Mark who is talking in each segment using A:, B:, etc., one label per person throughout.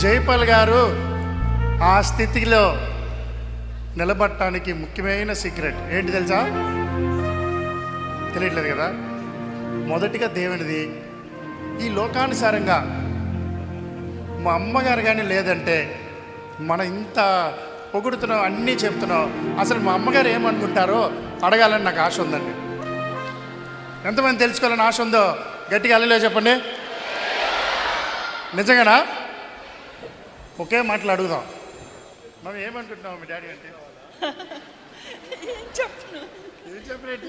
A: జైపాల్ గారు ఆ స్థితిలో నిలబడటానికి ముఖ్యమైన సీక్రెట్. ఏంటి తెలుసా? తెలియట్లేదు కదా? మొదటిగా దేవునిది ఈ లోకానుసారంగా మా అమ్మగారు కానీ లేదంటే మనం ఇంత పొగుడుతున్నాం అన్నీ చెప్తున్నాం అసలు మా అమ్మగారు ఏమనుకుంటారో అడగాలని నాకు ఆశ ఉందండి. ఎంతమంది తెలుసుకోవాలని ఆశ ఉందో గట్టిగా అల్లెలో చెప్పండి. నిజంగానా? ఒకే మాటలు అడుగుదాం. మనం ఏమనుకుంటున్నాం మీ డాడీ అంటే?
B: ఏం
A: చెప్పరేంటి?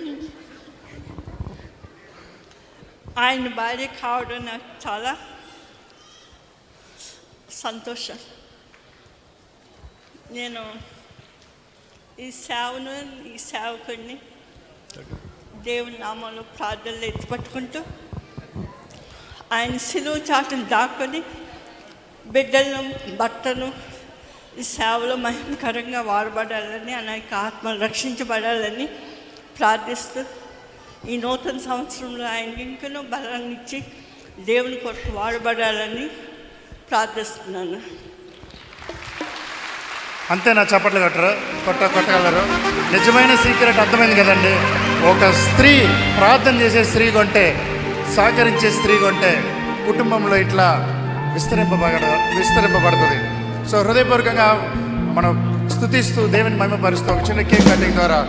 B: ఆయన భార్య కావడం నాకు చాలా సంతోషం. నేను ఈ సేవను ఈ సేవకుడిని దేవుని నామంలో ప్రార్థనలు ఎత్తిపట్టుకుంటూ ఆయన సిలువ చాటును దాక్కొని బిడ్డలను భర్తను ఈ సేవలో మహిమకరంగా వాడబడాలని అనేక ఆత్మలు రక్షించబడాలని ప్రార్థిస్తూ ఈ నూతన సంవత్సరంలో ఆయన ఇంకనూ బలాన్ని ఇచ్చి దేవుని కొరకు వాడబడాలని ప్రార్థిస్తున్నాను.
A: అంతేనా? చప్పట్లు కొట్టరు. కొట్ట కొట్టగలరు. నిజమైన సీక్రెట్ అర్థమైంది కదండి. ఒక స్త్రీ ప్రార్థన చేసే స్త్రీ కొంటే సహకరించే స్త్రీ కొంటే కుటుంబంలో ఇట్లా విస్తరింపబడ విస్తరింపబడుతుంది. సో హృదయపూర్వకంగా మనం స్థుతిస్తూ దేవుని మహిమపరుస్తూ ఒక చిన్న కేక్ కటింగ్ ద్వారా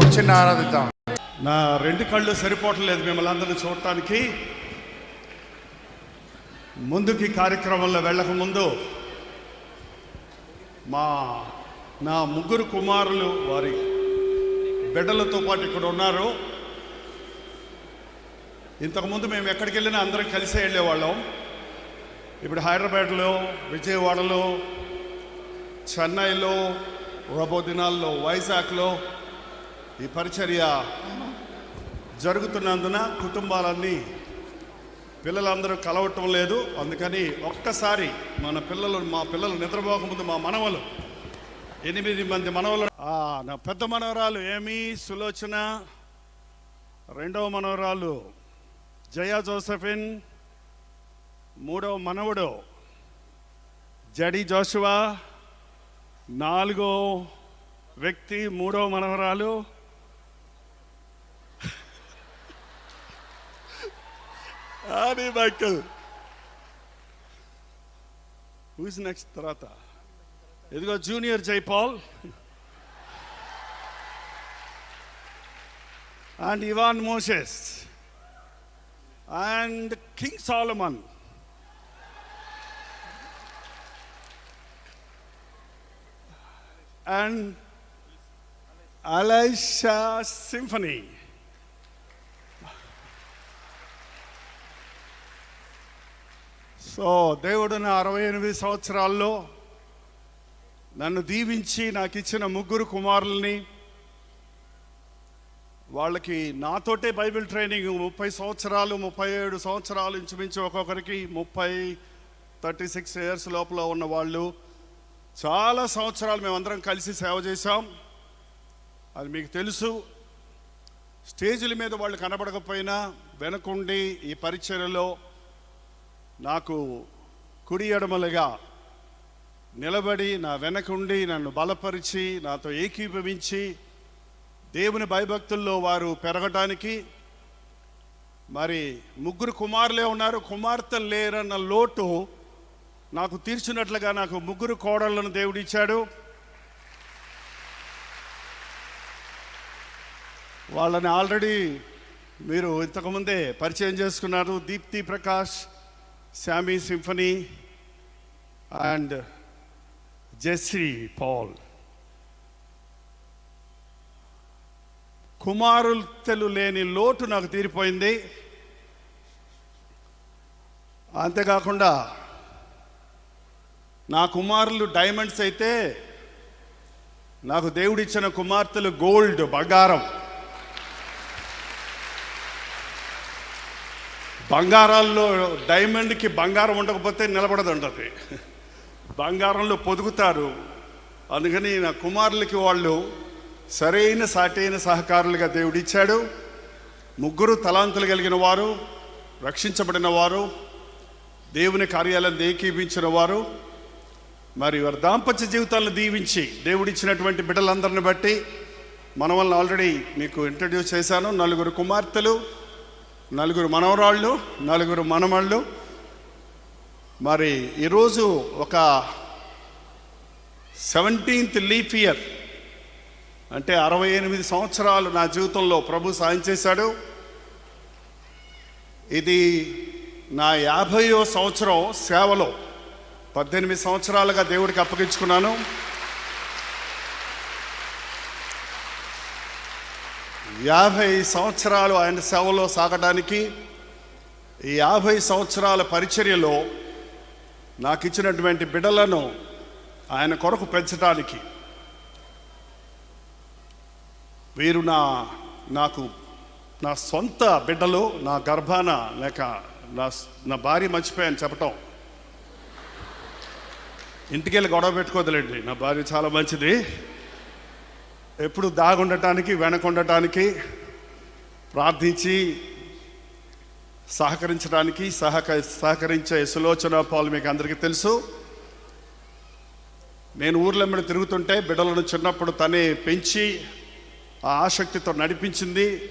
A: ఒక చిన్న ఆరాధిద్దాం.
C: నా రెండు కళ్ళు సరిపోవట్లేదు మిమ్మల్ని అందరిని చూడటానికి. ముందుకి కార్యక్రమంలో వెళ్ళకముందు మా నా ముగ్గురు కుమారులు వారి బిడ్డలతో పాటు ఇక్కడ ఉన్నారు. ఇంతకుముందు మేము ఎక్కడికి వెళ్ళినా అందరం కలిసే వెళ్ళేవాళ్ళం. ఇప్పుడు హైదరాబాద్లో విజయవాడలో చెన్నైలో రబో దినాల్లో వైజాగ్లో ఈ పరిచర్య జరుగుతున్నందున కుటుంబాలన్నీ పిల్లలందరూ కలవటం లేదు. అందుకని ఒక్కసారి మన పిల్లలు మా పిల్లలు నిద్రపోకముందు మా మనవలు ఎనిమిది మంది మనవలు. నా పెద్ద మనవరాలు ఏమి సులోచన. రెండవ మనవరాలు జయా జోసఫిన్ మూడవ మనవడు జడి జోషువా నాలుగో వ్యక్తి మూడవ మనవరాలు. ఆది మైకల్. హూస్ నెక్స్ట్ తర్వాత. ఇదిగో junior Jaipal and Ivan Moses and king Solomon and Alisha Symphony so దేవుడు నా అరవై ఎనిమిది సంవత్సరాల్లో నన్ను దీవించి నాకు ఇచ్చిన ముగ్గురు కుమారుల్ని వాళ్ళకి నాతోటే బైబిల్ ట్రైనింగ్ ముప్పై సంవత్సరాలు ముప్పై ఏడు సంవత్సరాలు ఇంచుమించు ఒక్కొక్కరికి ముప్పై థర్టీ సిక్స్ ఇయర్స్ లోపల ఉన్న వాళ్ళు చాలా సంవత్సరాలు మేమందరం కలిసి సేవ చేశాం. అది మీకు తెలుసు. స్టేజీల మీద వాళ్ళు కనబడకపోయినా వెనకుండి ఈ పరిచర్యలో నాకు కుడి ఎడమలుగా నిలబడి నా వెనకుండి నన్ను బలపరిచి నాతో ఏకీభవించి దేవుని భయభక్తుల్లో వారు పెరగటానికి మరి ముగ్గురు కుమారులే ఉన్నారు. కుమార్తెలు లేరన్న లోటు నాకు తీర్చినట్లుగా నాకు ముగ్గురు కోడళ్ళను దేవుడిచ్చాడు వాళ్ళని ఆల్రెడీ మీరు ఇంతకుముందే పరిచయం చేసుకున్నారు. Deepti Prakash Shami symphony and Jessie Paul. కుమారుతెలు లేని లోటు నాకు తీరిపోయింది. అంతేకాకుండా నా కుమారులు డైమండ్స్ అయితే నాకు దేవుడిచ్చిన కుమార్తెలు గోల్డ్ బంగారం. బంగారాల్లో డైమండ్కి బంగారం ఉండకపోతే నిలబడదు ఉంటుంది బంగారంలో పొదుగుతారు. అందుకని నా కుమారులకి వాళ్ళు సరైన సాటైన సహకారులుగా దేవుడిచ్చాడు. ముగ్గురు తలాంతులు కలిగిన వారు రక్షించబడిన వారు దేవుని కార్యాలను ఏకీపించిన వారు మరి వారి దాంపత్య జీవితాలను దీవించి దేవుడిచ్చినటువంటి బిడ్డలందరిని బట్టి మన వల్ల ఆల్రెడీ మీకు ఇంట్రడ్యూస్ చేశాను. నలుగురు కుమార్తెలు నలుగురు మనవరాళ్ళు నలుగురు మనమళ్ళు. మరి ఈరోజు ఒక సెవెంటీన్త్ లీఫ్ ఇయర్ అంటే అరవై ఎనిమిది సంవత్సరాలు నా జీవితంలో ప్రభు సాయం చేశాడు. ఇది నా యాభయో సంవత్సరం సేవలో. పద్దెనిమిది సంవత్సరాలుగా దేవుడికి అప్పగించుకున్నాను. యాభై సంవత్సరాలు ఆయన సేవలో సాగడానికి ఈ యాభై సంవత్సరాల పరిచర్యలో నాకు ఇచ్చినటువంటి బిడ్డలను ఆయన కొరకు పెంచడానికి వీరు నా నాకు నా సొంత బిడ్డలు నా గర్భాన లేక నా నా భార్య మర్చిపోయాను చెప్పటం. ఇంటికి వెళ్ళి గొడవ పెట్టుకోదులేండి. నా భార్య చాలా మంచిది. ఎప్పుడు దాగుండటానికి వెనకుండటానికి ప్రార్థించి సహకరించడానికి సహక సహకరించే సులోచన పాలు మీకు అందరికీ తెలుసు. నేను ఊర్లెమ్మడి తిరుగుతుంటే బిడ్డలను చిన్నప్పుడు తనే పెంచి ఆ ఆసక్తితో నడిపించింది.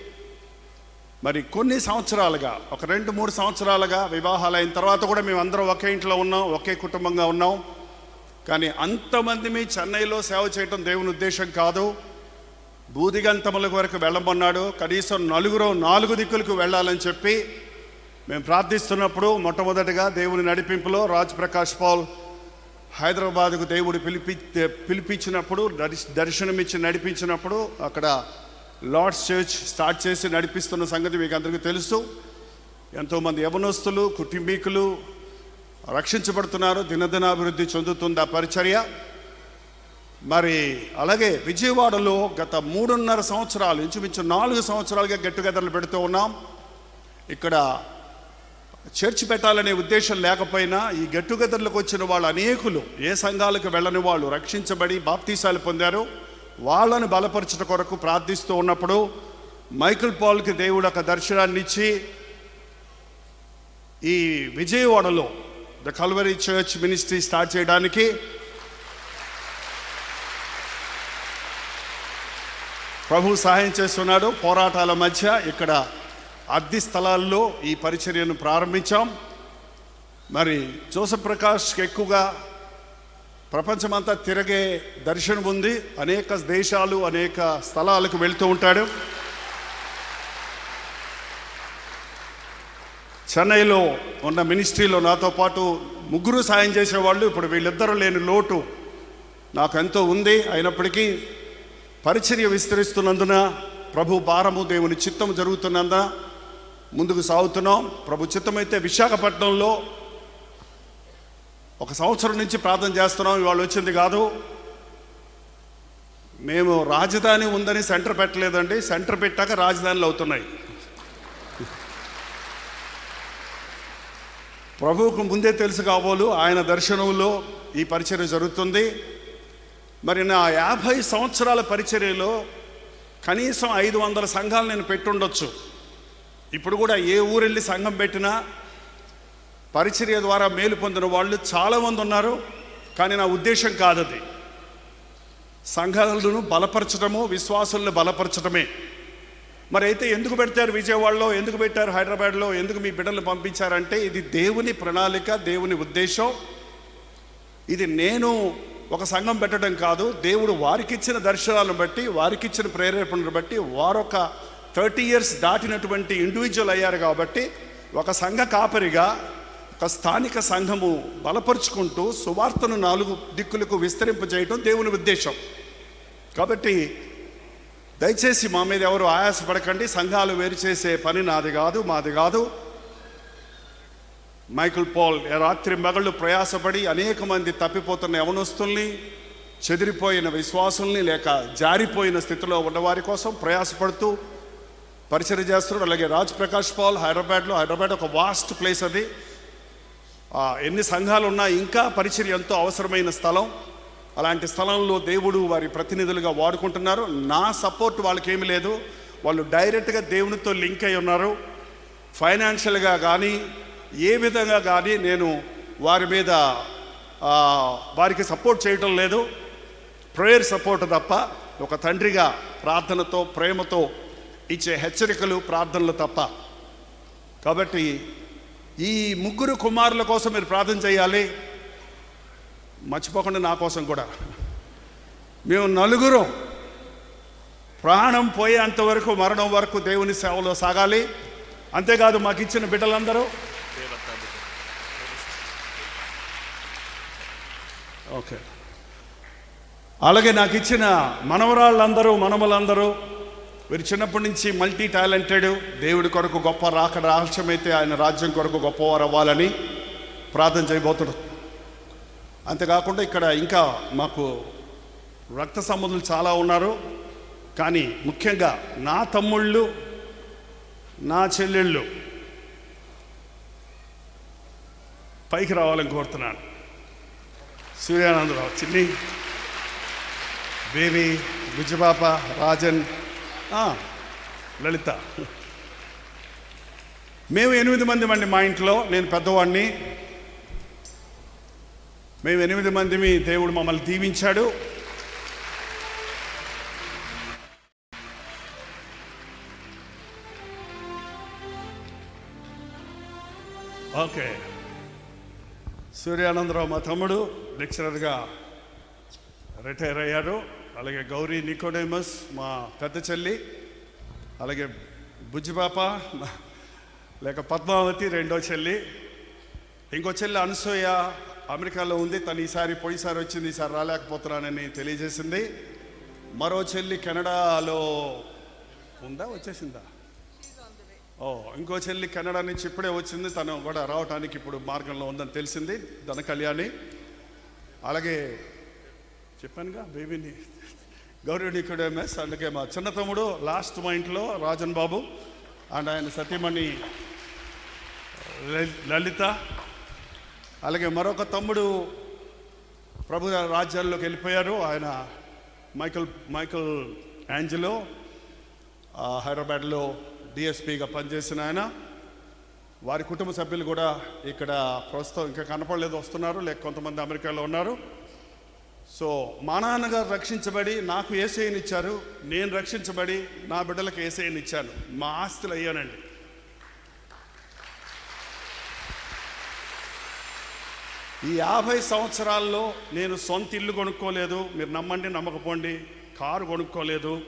C: మరి కొన్ని సంవత్సరాలుగా ఒక రెండు మూడు సంవత్సరాలుగా వివాహాలు అయిన తర్వాత కూడా మేము అందరం ఒకే ఇంట్లో ఉన్నాం ఒకే కుటుంబంగా ఉన్నాం. కానీ అంతమంది మీ చెన్నైలో సేవ చేయటం దేవుని ఉద్దేశం కాదు. బూదిగంతముల వరకు వెళ్ళమన్నాడు. కనీసం నలుగురు నాలుగు దిక్కులకు వెళ్ళాలని చెప్పి మేము ప్రార్థిస్తున్నప్పుడు మొట్టమొదటిగా దేవుని నడిపింపులో రాజ్ ప్రకాష్ పాల్ హైదరాబాద్కు దేవుడు పిలిపి పిలిపించినప్పుడు దర్శనమిచ్చి నడిపించినప్పుడు అక్కడ లార్డ్స్ చర్చ్ స్టార్ట్ చేసి నడిపిస్తున్న సంగతి మీకు అందరికీ తెలుసు. ఎంతోమంది యవనస్తులు కుటుంబీకులు రక్షించబడుతున్నారు దినదినాభివృద్ధి చెందుతుంది ఆ పరిచర్య? మరి అలాగే విజయవాడలో గత మూడున్నర సంవత్సరాలు ఇంచుమించు నాలుగు సంవత్సరాలుగా గెట్ టుగెదర్లు పెడుతూ ఉన్నాం. ఇక్కడ చర్చి పెట్టాలనే ఉద్దేశం లేకపోయినా ఈ గెట్ టుగెదర్లకు వచ్చిన వాళ్ళు అనేకులు ఏ సంఘాలకు వెళ్ళని వాళ్ళు రక్షించబడి బాప్తీసాలు పొందారు. వాళ్ళను బలపరచట కొరకు ప్రార్థిస్తూ ఉన్నప్పుడు మైకిల్ పాల్కి దేవుడు ఒక దర్శనాన్ని ఇచ్చి ఈ విజయవాడలో the Calvary church ministry start చేయడానికి ప్రభు సహాయం చేస్తున్నాడు. పోరాటాల మధ్య ఇక్కడ అద్దె స్థలాల్లో ఈ పరిచర్యను ప్రారంభించాం. మరి జోసఫ్ ప్రకాష్కి ఎక్కువగా ప్రపంచమంతా తిరగే దర్శనం ఉంది అనేక దేశాలు అనేక స్థలాలకు వెళ్తూ ఉంటాడు. చెన్నైలో ఉన్న మినిస్ట్రీలో నాతో పాటు ముగ్గురు సాయం చేసేవాళ్ళు ఇప్పుడు వీళ్ళిద్దరూ లేని లోటు నాకు ఎంతో ఉంది. అయినప్పటికీ పరిచర్య విస్తరిస్తున్నందున ప్రభు భారము దేవుని చిత్తం జరుగుతున్నందున ముందుకు సాగుతున్నాం. ప్రభు చిత్తమైతే విశాఖపట్నంలో ఒక సంవత్సరం నుంచి ప్రార్థన చేస్తున్నాం. ఇవాళ వచ్చింది కాదు. మేము రాజధాని ఉందని సెంటర్ పెట్టలేదండి. సెంటర్ పెట్టాక రాజధానులు అవుతున్నాయి. ప్రభువుకు ముందే తెలుసు కాబోలు ఆయన దర్శనంలో ఈ పరిచర్య జరుగుతుంది. మరి నా యాభై సంవత్సరాల పరిచర్యలో కనీసం ఐదు వందల సంఘాలు నేను పెట్టుండొచ్చు. ఇప్పుడు కూడా ఏ ఊరెళ్ళి సంఘం పెట్టినా పరిచర్య ద్వారా మేలు పొందిన వాళ్ళు చాలామంది ఉన్నారు. కానీ నా ఉద్దేశం కాదది. సంఘాలను బలపరచడము విశ్వాసులను బలపరచడమే మరి అయితే ఎందుకు పెడతారు విజయవాడలో? ఎందుకు పెట్టారు హైదరాబాద్లో? ఎందుకు మీ బిడ్డలు పంపించారంటే ఇది దేవుని ప్రణాళిక దేవుని ఉద్దేశం. ఇది నేను ఒక సంఘం పెట్టడం కాదు దేవుడు వారికిచ్చిన దర్శనాలను బట్టి వారికిచ్చిన ప్రేరేపణను బట్టి వారొక థర్టీ ఇయర్స్ దాటినటువంటి ఇండివిజువల్ అయ్యారు కాబట్టి ఒక సంఘ కాపరిగా ఒక స్థానిక సంఘము బలపరుచుకుంటూ సువార్తను నాలుగు దిక్కులకు విస్తరింపజేయటం దేవుని ఉద్దేశం. కాబట్టి దయచేసి మా మీద ఎవరు ఆయాసపడకండి. సంఘాలు వేరు చేసే పని నాది కాదు మాది కాదు. మైకిల్ పాల్ రాత్రి మగళ్ళు ప్రయాసపడి అనేక మంది తప్పిపోతున్న యవనస్తుల్ని చెదిరిపోయిన విశ్వాసుల్ని లేక జారిపోయిన స్థితిలో ఉన్నవారి కోసం ప్రయాసపడుతూ పరిచయం చేస్తున్నాడు. అలాగే రాజ్ ప్రకాష్ పాల్ హైదరాబాద్లో హైదరాబాద్ ఒక వాస్ట్ ప్లేస్ అది. ఎన్ని సంఘాలు ఉన్నా ఇంకా పరిచయం ఎంతో అవసరమైన స్థలం. అలాంటి స్థలంలో దేవుడు వారి ప్రతినిధులుగా వాడుకుంటున్నారు. నా సపోర్ట్ వాళ్ళకేమీ లేదు. వాళ్ళు డైరెక్ట్గా దేవునితో లింక్ అయి ఉన్నారు. ఫైనాన్షియల్గా కానీ ఏ విధంగా కానీ నేను వారి మీద వారికి సపోర్ట్ చేయటం లేదు. ప్రేయర్ సపోర్ట్ తప్ప ఒక తండ్రిగా ప్రార్థనతో ప్రేమతో ఇచ్చే హెచ్చరికలు ప్రార్థనలు తప్ప. కాబట్టి ఈ ముగ్గురు కుమారుల కోసం మీరు ప్రార్థన చేయాలి. మర్చిపోకుండా నా కోసం కూడా. మేము నలుగురం ప్రాణం పోయేంత వరకు మరణం వరకు దేవుని సేవలో సాగాలి. అంతేకాదు మాకు ఇచ్చిన బిడ్డలందరూ. ఓకే. అలాగే నాకు ఇచ్చిన మనవరాళ్ళందరూ మనములందరూ వీరు చిన్నప్పటి నుంచి మల్టీ టాలెంటెడ్ దేవుడి కొరకు గొప్ప రాక రహస్యమైతే ఆయన రాజ్యం కొరకు గొప్పవారు అవ్వాలని ప్రార్థన చేయబోతున్నారు అంతేకాకుండా ఇక్కడ ఇంకా మాకు రక్త సంబంధులు చాలా ఉన్నారు. కానీ ముఖ్యంగా నా తమ్ముళ్ళు నా చెల్లెళ్ళు పైకి రావాలని కోరుతున్నాను. సూర్యానందరావు చిన్ని బేబీ బుజ్జిపాప రాజన్ లలిత. మేము ఎనిమిది మంది మండి మా ఇంట్లో. నేను పెద్దవాడిని. మేము ఎనిమిది మందిమి దేవుడు మమ్మల్ని దీవించాడు. ఓకే. సూర్యానందరావు మా తమ్ముడు లెక్చరర్గా రిటైర్ అయ్యాడు అలాగే గౌరీ నికోడేమస్ మా పెద్ద చెల్లి అలాగే బుజ్జిపాప లేక పద్మావతి రెండో చెల్లి ఇంకో చెల్లి అనసూయ అమెరికాలో ఉంది తను ఈసారి పోయిసారి వచ్చింది ఈసారి రాలేకపోతున్నానని తెలియజేసింది. మరో చెల్లి కెనడాలో ఉందా? వచ్చేసిందా? ఓ ఇంకో చెల్లి కెనడా నుంచి ఇప్పుడే వచ్చింది తను కూడా రావటానికి ఇప్పుడు మార్గంలో ఉందని తెలిసింది ధన కళ్యాణి అలాగే చెప్పానుగా బేబీని గౌరవుడి ఎంఎస్ అందుకే మా చిన్న తమ్ముడు లాస్ట్ మా ఇంట్లో రాజన్ బాబు అండ్ ఆయన సతీమణి లలిత అలాగే మరొక తమ్ముడు ప్రభు రాజ్యాల్లోకి వెళ్ళిపోయారు. ఆయన మైకల్ మైకల్ యాంజలో హైదరాబాద్లో డిఎస్పీగా పనిచేసిన ఆయన. వారి కుటుంబ సభ్యులు కూడా ఇక్కడ ప్రస్తుతం ఇంకా కనపడలేదు వస్తున్నారు లేక కొంతమంది అమెరికాలో ఉన్నారు. సో మా నాన్నగారు రక్షించబడి నాకు ఏసీఐని ఇచ్చారు నేను రక్షించబడి నా బిడ్డలకు ఏసీఐని ఇచ్చాను మా ఆస్తులు అయ్యానండి. ఈ యాభై సంవత్సరాల్లో నేను సొంత ఇల్లు కొనుక్కోలేదు. మీరు నమ్మండి నమ్మకపోండి. కారు కొనుక్కోలేదు.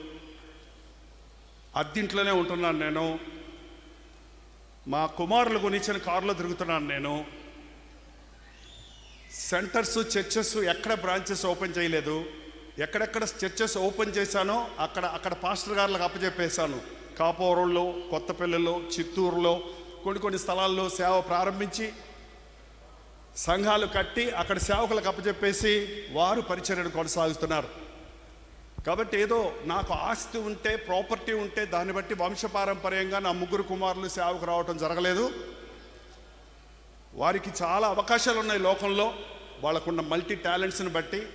C: అద్దింట్లోనే ఉంటున్నాను నేను. మా కుమారులు కొనిచ్చిన కారులో తిరుగుతున్నాను నేను. సెంటర్స్ చర్చెస్ ఎక్కడ బ్రాంచెస్ ఓపెన్ చేయలేదు. ఎక్కడెక్కడ చర్చెస్ ఓపెన్ చేశానో అక్కడ అక్కడ పాస్టర్ గారులకు అప్పచెప్పేశాను. కాపవరంలో కొత్తపల్లిలో చిత్తూరులో కొన్ని కొన్ని స్థలాల్లో సేవ ప్రారంభించి సంఘాలు కట్టి అక్కడ సేవకులకు అప్పచెప్పేసి వారు పరిచర్యను కొనసాగుతున్నారు. కాబట్టి ఏదో నాకు ఆస్తి ఉంటే ప్రాపర్టీ ఉంటే దాన్ని బట్టి వంశపారంపర్యంగా నా ముగ్గురు కుమారులు సేవకు రావటం జరగలేదు. వారికి చాలా అవకాశాలు ఉన్నాయి లోకంలో. వాళ్ళకున్న మల్టీ టాలెంట్స్ని బట్టి.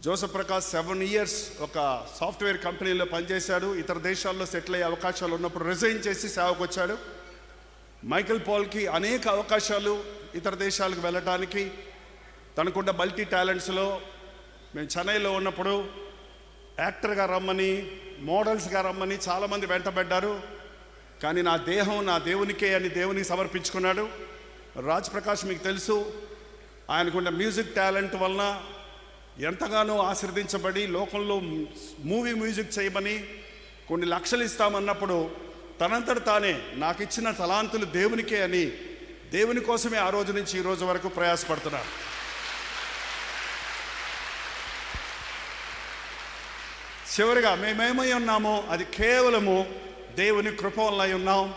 C: జోసఫ్ ప్రకాష్ సెవెన్ ఇయర్స్ ఒక సాఫ్ట్వేర్ కంపెనీలో పనిచేశాడు. ఇతర దేశాల్లో సెటిల్ అయ్యే అవకాశాలు ఉన్నప్పుడు రిజైన్ చేసి సేవకు వచ్చాడు మైకేల్ పాల్కి అనేక అవకాశాలు ఇతర దేశాలకు వెళ్ళటానికి తనకున్న మల్టీ టాలెంట్స్లో మేము చెన్నైలో ఉన్నప్పుడు యాక్టర్గా రమ్మని మోడల్స్గా రమ్మని చాలామంది వెంటబడ్డారు. కానీ నా దేహం నా దేవునికే అని దేవునికి సమర్పించుకున్నాడు. రాజ్ ప్రకాష్ మీకు తెలుసు ఆయనకున్న మ్యూజిక్ టాలెంట్ వలన ఎంతగానో ఆశీర్దించబడి లోకంలో మూవీ మ్యూజిక్ చేయమని కొన్ని లక్షలు ఇస్తామన్నప్పుడు తనంతట తానే నాకు ఇచ్చిన తలాంతులు దేవునికే అని దేవుని కోసమే ఆ రోజు నుంచి ఈ రోజు వరకు ప్రయాసపడుతున్నారు చివరిగా మేమేమై ఉన్నామో అది కేవలము దేవుని కృప వల్ల అయి ఉన్నాం.